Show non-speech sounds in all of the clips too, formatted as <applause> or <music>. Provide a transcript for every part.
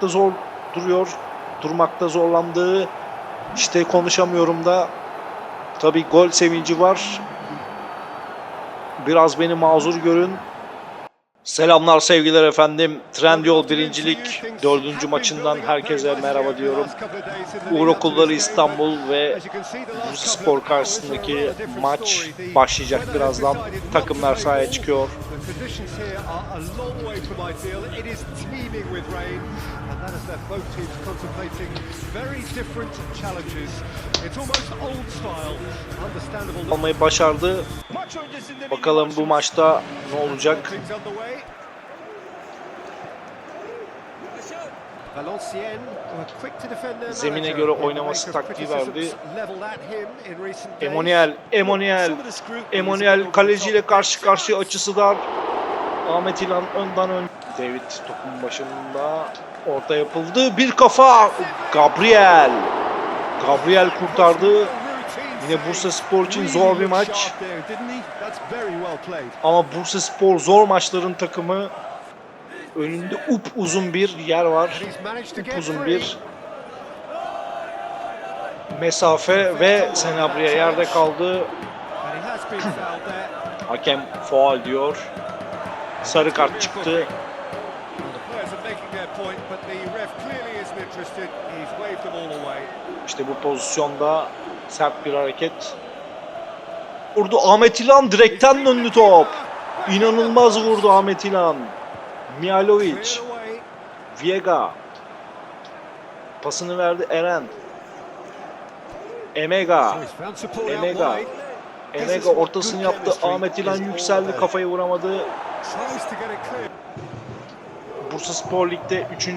durmakta zor duruyor. Durmakta zorlandığı işte konuşamıyorum da tabii gol sevinci var. Biraz beni mazur görün. Selamlar sevgiler efendim. Trendyol birincilik dördüncü maçından herkese merhaba diyorum. Uğur Okulları İstanbul ve Bursaspor karşısındaki maç başlayacak birazdan. Takımlar sahaya çıkıyor. İs that has left both teams contemplating very different challenges. It's almost old style, understandable. Almayı başardı. Bakalım bu maçta ne olacak? Zemine göre oynaması taktiği verdi. Emoniel, Emoniel, Emoniel kaleciyle karşı karşıya açısı dar. Ahmet İlhan önden ön. David topun başında orta yapıldı. Bir kafa. Gabriel. Gabriel kurtardı. Yine Bursa Spor için zor bir maç. Ama Bursa Spor zor maçların takımı. Önünde up uzun bir yer var. Uzun bir mesafe ve Senabri'ye yerde kaldı. <clears throat> Hakem faul diyor. Sarı kart çıktı. İşte bu pozisyonda sert bir hareket. Vurdu Ahmet İlhan direkten döndü top. İnanılmaz vurdu Ahmet İlhan. Mihailovic, Viega. Pasını verdi Eren. Emega. Emega. Emega ortasını yaptı. Ahmet İlhan yükseldi. Kafayı vuramadı. Bursa Spor Lig'de 3.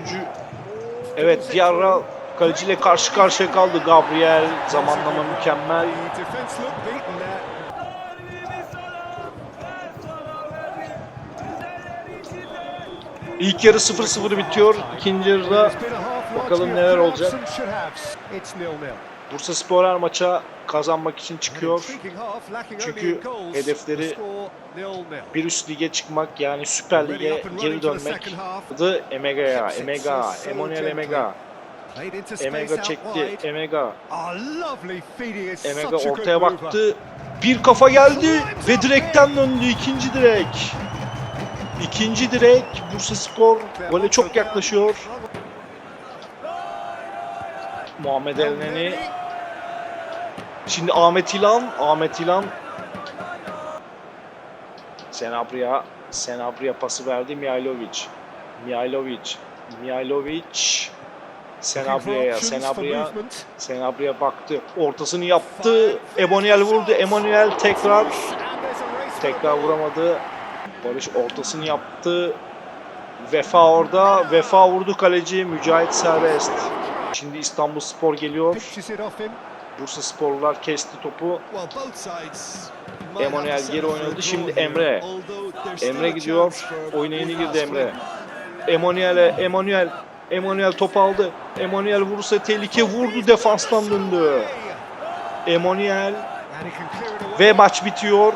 Evet Diarra kaleciyle karşı karşıya kaldı. Gabriel zamanlama mükemmel. İlk yarı 0-0 bitiyor. İkinci yarıda bakalım neler olacak. Bursa Spor her maça kazanmak için çıkıyor. Çünkü hedefleri Bir üst lige çıkmak yani Süper Lig'e geri dönmek. Adı Emega'ya. Emega. Emmanuel Emega. Emega çekti. Emega. Emega ortaya baktı. Bir kafa geldi ve direkten döndü. ikinci direk. İkinci direk. Bursa Spor gole çok yaklaşıyor. Muhammed Elneni. Şimdi Ahmet İlan. Ahmet İlan. Senabriya. Senabriya pası verdi Mihailovic. Mihailovic. Mihailovic. Senabria'ya. Senabriya. Senabriya baktı. Ortasını yaptı. Emmanuel vurdu. Emmanuel tekrar. Tekrar vuramadı. Barış ortasını yaptı. Vefa orada. Vefa vurdu kaleci. Mücahit serbest. Şimdi İstanbul Spor geliyor. Bursa Sporlular kesti topu. Emmanuel geri oynadı. Şimdi Emre. Emre gidiyor. Oyuna yeni girdi Emre. Emmanuel'e. Emmanuel. Emmanuel top aldı. Emmanuel vurursa tehlike vurdu. Defanstan döndü. Emmanuel. Ve maç bitiyor.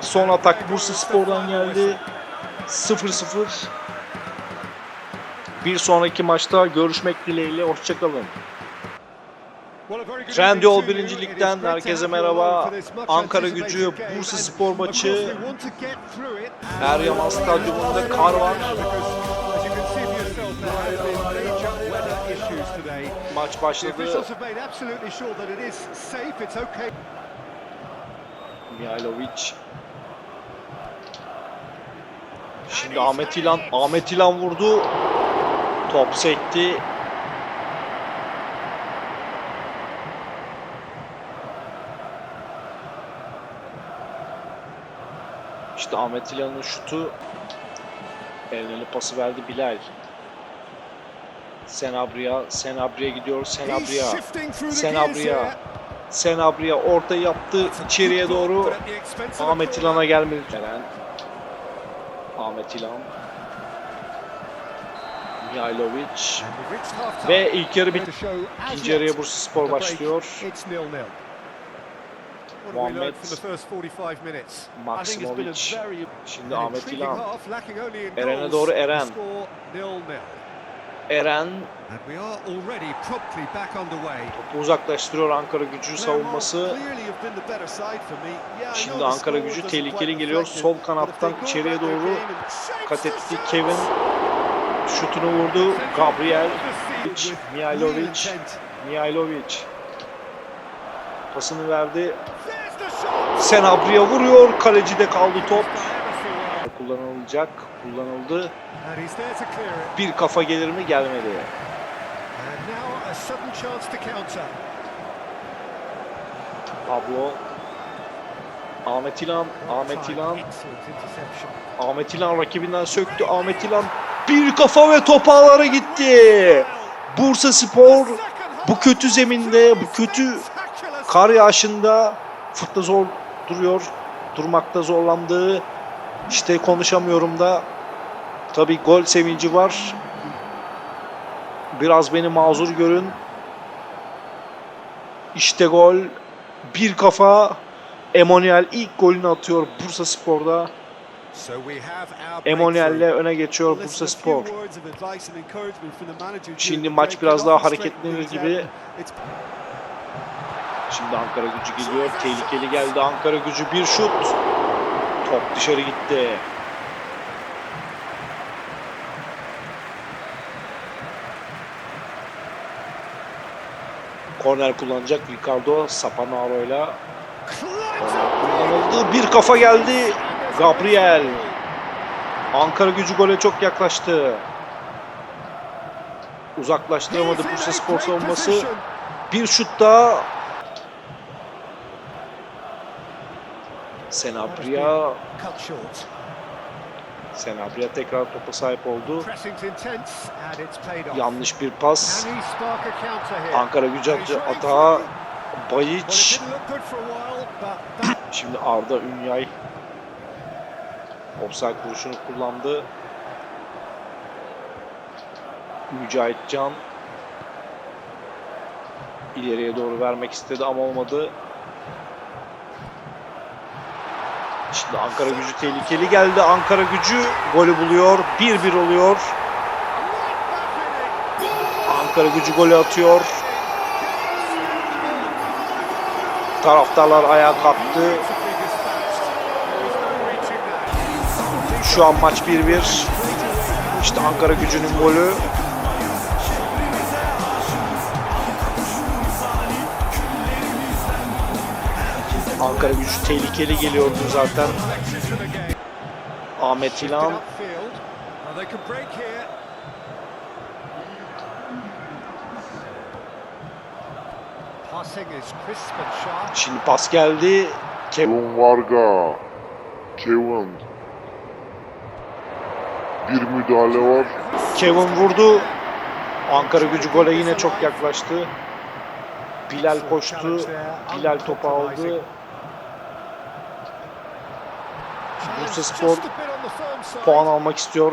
Son atak Bursa Spor'dan geldi. 0-0. Bir sonraki maçta görüşmek dileğiyle. Hoşçakalın. Trendyol birincilikten herkese merhaba. Ankara gücü Bursa Spor maçı. Eryaman Stadyumunda kar var. Maç başladı. Mihailovic. Şimdi Ahmet İlan, Ahmet İlan vurdu. Top sekti. İşte Ahmet İlhan'ın şutu. Elneli pası verdi Bilal. Senabriya, Senabriya gidiyor. Senabriya. Senabriya. Senabriya orta yaptı içeriye doğru. Ahmet İlhan'a gelmedi. Eren. Ahmet İlhan. Mihailovic. Ve ilk yarı bitti. İkinci yarıya Bursa Spor başlıyor. Muhammed Maksimovic. Şimdi Ahmet İlhan. Eren'e doğru Eren. Eren topu uzaklaştırıyor Ankara gücü savunması. Şimdi Ankara gücü tehlikeli geliyor. Sol kanattan içeriye doğru kat etti Kevin. Şutunu vurdu. Gabriel. Mihailovic. Mihailovic. Pasını verdi. Senabri'ye vuruyor. Kalecide kaldı top. Kullanılacak. Kullanıldı. Bir kafa gelir mi? Gelmedi. Pablo. Ahmet İlhan. Ahmet İlhan. Ahmet İlhan rakibinden söktü. Ahmet İlhan bir kafa ve top ağlara gitti. Bursa Spor bu kötü zeminde, bu kötü kar yağışında fırtına zor duruyor. Durmakta zorlandığı işte konuşamıyorum da tabii gol sevinci var. Biraz beni mazur görün. İşte gol. Bir kafa. Emanuel ilk golünü atıyor Bursa Spor'da. Breakthrough. öne geçiyor Bursa Spor. Şimdi maç biraz daha hareketlenir gibi. Şimdi Ankara gücü geliyor. Tehlikeli geldi Ankara gücü. Bir şut. Top dışarı gitti. Korner kullanacak Ricardo Sapanaro ile. Kullanıldı. Bir kafa geldi. Gabriel. Ankara gücü gole çok yaklaştı. Uzaklaştıramadı Bursa Spor savunması. Bir şut daha. Senabria. Senabria tekrar topa sahip oldu. Yanlış bir pas. Ankara gücü atağa. Bayiç. <clears throat> Şimdi Arda Ünyay. Offside vuruşunu kullandı. Mücahit Can. ileriye doğru vermek istedi ama olmadı. Şimdi Ankara gücü tehlikeli geldi. Ankara gücü golü buluyor. 1-1 oluyor. Ankara gücü golü atıyor. Taraftarlar ayağa kalktı. Şu an maç 1-1. İşte Ankara gücünün golü. Ankara gücü tehlikeli geliyordu zaten. Ahmet İlhan şimdi pas geldi. Ke- Kevin Varga. Kevin. Bir müdahale var. Kevin vurdu. Ankara gücü gole yine çok yaklaştı. Bilal koştu. Bilal topu aldı. Bursa Spor Puan almak istiyor.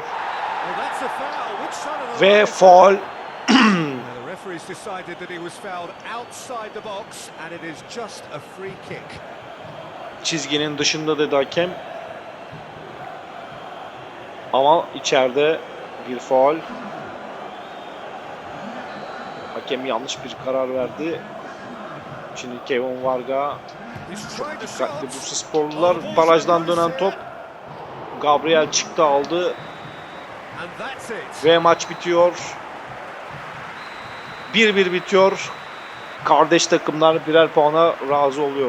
Ve faul. Çizginin dışında dedi hakem. Ama içeride bir faul. Hakem yanlış bir karar verdi. Şimdi Kevin Varga to dikkatli. Bursa sporlular. Barajdan dönen top. Gabriel çıktı aldı ve maç bitiyor. 1-1 bitiyor. Kardeş takımlar birer puana razı oluyor.